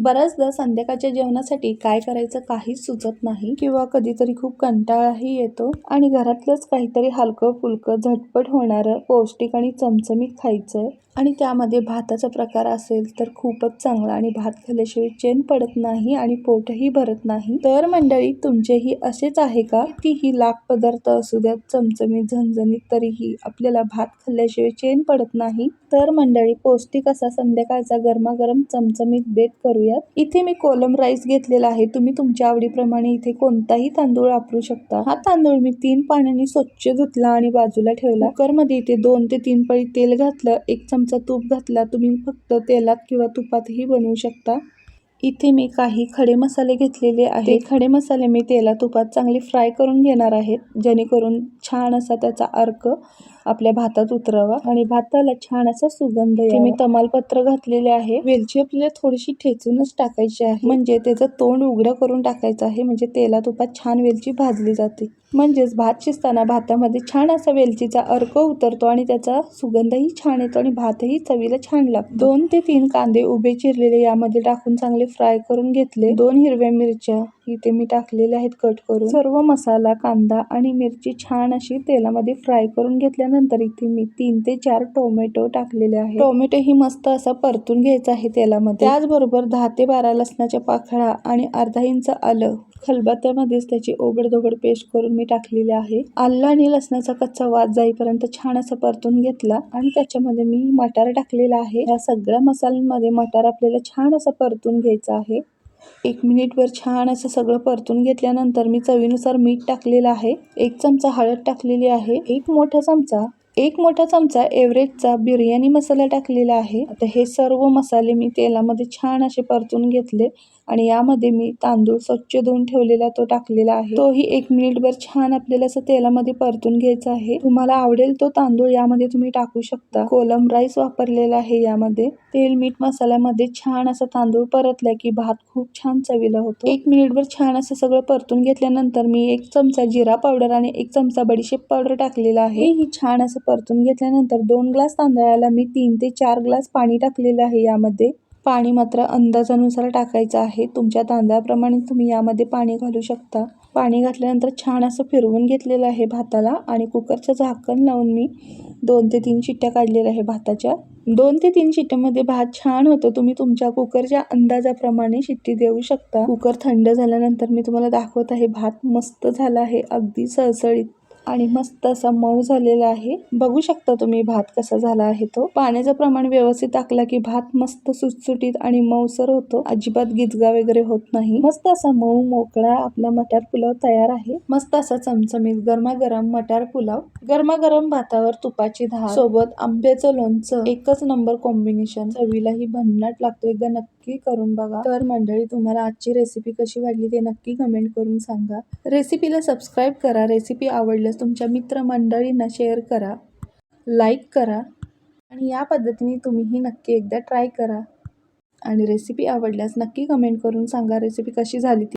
बऱ्याचदा संध्याकाळच्या जेवणासाठी काय करायचं काहीच सुचत नाही किंवा कधीतरी खूप कंटाळाही येतो आणि घरातलंच काहीतरी हलकं फुलकं झटपट होणारं पौष्टिक आणि चमचमीत खायचं. आणि त्यामध्ये भाताचा प्रकार असेल तर खूपच चांगला आणि भात खाल्ल्याशिवाय चेन पडत नाही आणि पोटही भरत नाही. तर मंडळी तुमचेही असेच आहे का कितीही लाख पदार्थ असू द्यात चमचमीत झणझणीत तरीही आपल्याला भात खाल्ल्याशिवाय चेन पडत नाही? तर मंडळी पौष्टिक असा संध्याकाळचा गरमागरम चमचमीत बेत करूयात इथे मी कोलम राईस घेतलेला आहे. तुम्ही तुमच्या आवडीप्रमाणे इथे कोणताही तांदूळ वापरू शकता. हा तांदूळ मी तीन पाण्याने स्वच्छ धुतला आणि बाजूला ठेवला. कुकरमध्ये इथे दोन ते तीन पळी तेल घातलं एक चमचा तूप घातला. तुम्ही फक्त तेलात किंवा तुपातही बनवू शकता. इथे मी काही खडे मसाले घेतलेले आहे खडे मसाले मी तेला तुपात चांगले फ्राय करून घेणार आहेत. जेणेकरून छान असा त्याचा अर्क आपल्या भातात उतरावा आणि भाताला छान असा सुगंध यावा. मी तमालपत्र घातलेले आहे. वेलची आपल्याला थोडीशी ठेचूनच टाकायची आहे. म्हणजे त्याचं तोंड उघडं करून टाकायचं आहे. म्हणजे तेला तुपात छान वेलची भाजली जाते. म्हणजेच भात शिजताना भातामध्ये छान असा वेलचीचा अर्क उतरतो आणि त्याचा सुगंधही छान येतो आणि भातही चवीला छान लागतो. दोन ते तीन कांदे उभे चिरलेले यामध्ये टाकून चांगले फ्राय करून घेतले. दोन हिरव्या मिरच्या इथे मी टाकलेल्या आहेत कट करून. सर्व मसाला कांदा आणि मिरची छान अशी तेलामध्ये फ्राय करून घेतल्यानंतर इथे मी तीन ते चार टोमॅटो टाकलेले आहे टोमॅटो ही मस्त असा परतून घ्यायचा आहे तेलामध्ये. त्याचबरोबर दहा ते बारा लसणाच्या पाखळा आणि अर्धा इंच आलं खलबत्त्यामध्येच त्याची ओबडधोबड पेस्ट करून मी टाकलेली आहे. आलं आणि लसणाचा कच्चा वास जाईपर्यंत छान असं परतून घेतला आणि त्याच्यामध्ये मी मटार टाकलेला आहे. या सगळ्या मसाल्यांमध्ये मटार आपल्याला छान असं परतून घ्यायचं आहे. एक मिनिटभर छान असं सगळं परतून घेतल्यानंतर मी चवीनुसार मीठ टाकलेलं आहे. एक चमचा हळद टाकलेली आहे. एक मोठा चमचा एक मोठा चमचा एव्हरेजचा बिर्याणी मसाला टाकलेला आहे. आता हे सर्व मसाले मी तेलामध्ये छान असे परतून घेतले आणि यामध्ये मी तांदूळ स्वच्छ धुवून ठेवलेला तो टाकलेला आहे. तोही एक मिनिटभर छान आपल्याला असं तेलामध्ये परतून घ्यायचा आहे. तुम्हाला आवडेल तो तांदूळ यामध्ये तुम्ही टाकू शकता. कोलम राईस वापरलेला आहे यामध्ये. तेल मीठ मसाल्यामध्ये छान असा तांदूळ परतला की भात खूप छान चवीला होतो. एक मिनिटभर छान असं सगळं परतून घेतल्यानंतर मी एक चमचा जिरा पावडर आणि एक चमचा बडीशेप पावडर टाकलेला आहे. ही छान असं परतून घेतल्यानंतर दोन ग्लास तांदळाला मी तीन ते चार ग्लास पाणी टाकलेलं आहे यामध्ये. पाणी मात्र अंदाजानुसार टाकायचं आहे. तुमच्या तांदळाप्रमाणे तुम्ही यामध्ये पाणी घालू शकता. पाणी घातल्यानंतर छान असं फिरवून घेतलेलं आहे भाताला आणि कुकरचं झाकण लावून मी दोन ते तीन शिट्ट्या काढलेल्या आहे भाताच्या. दोन ते तीन शिट्ट्यामध्ये भात छान होतो. तुम्ही तुमच्या कुकरच्या अंदाजाप्रमाणे शिट्टी देऊ शकता. कुकर थंड झाल्यानंतर मी तुम्हाला दाखवत आहे भात मस्त झाला आहे. अगदी सळसळीत. आणि मस्त असा मऊ झालेला आहे. बघू शकता तुम्ही भात कसा झाला आहे तो. पाण्याचं प्रमाण व्यवस्थित टाकला की भात मस्त सुटसुटीत आणि मऊसर होतो. अजिबात गिजगा वगैरे होत नाही. मस्त असा मऊ मोकळा आपला मटार पुलाव तयार आहे. मस्त असा चमचमीत गरमागरम मटार पुलाव. गरमागरम भातावर तुपाची धार. सोबत आंब्याचं लोणचं. एकच नंबर कॉम्बिनेशन चवीलाही भन्नाट लागतो. एकदा नक्की करून बघा. तर मंडळी तुम्हाला आजची रेसिपी कशी वाटली ते नक्की कमेंट करून सांगा. रेसिपीला सबस्क्राईब करा. रेसिपी आवडल्यास तुमच्या मित्रमंडळींना शेअर करा लाईक करा आणि या पद्धतीने तुम्हीही नक्की एकदा ट्राय करा. आणि रेसिपी आवडल्यास नक्की कमेंट करून सांगा रेसिपी कशी झाली ती.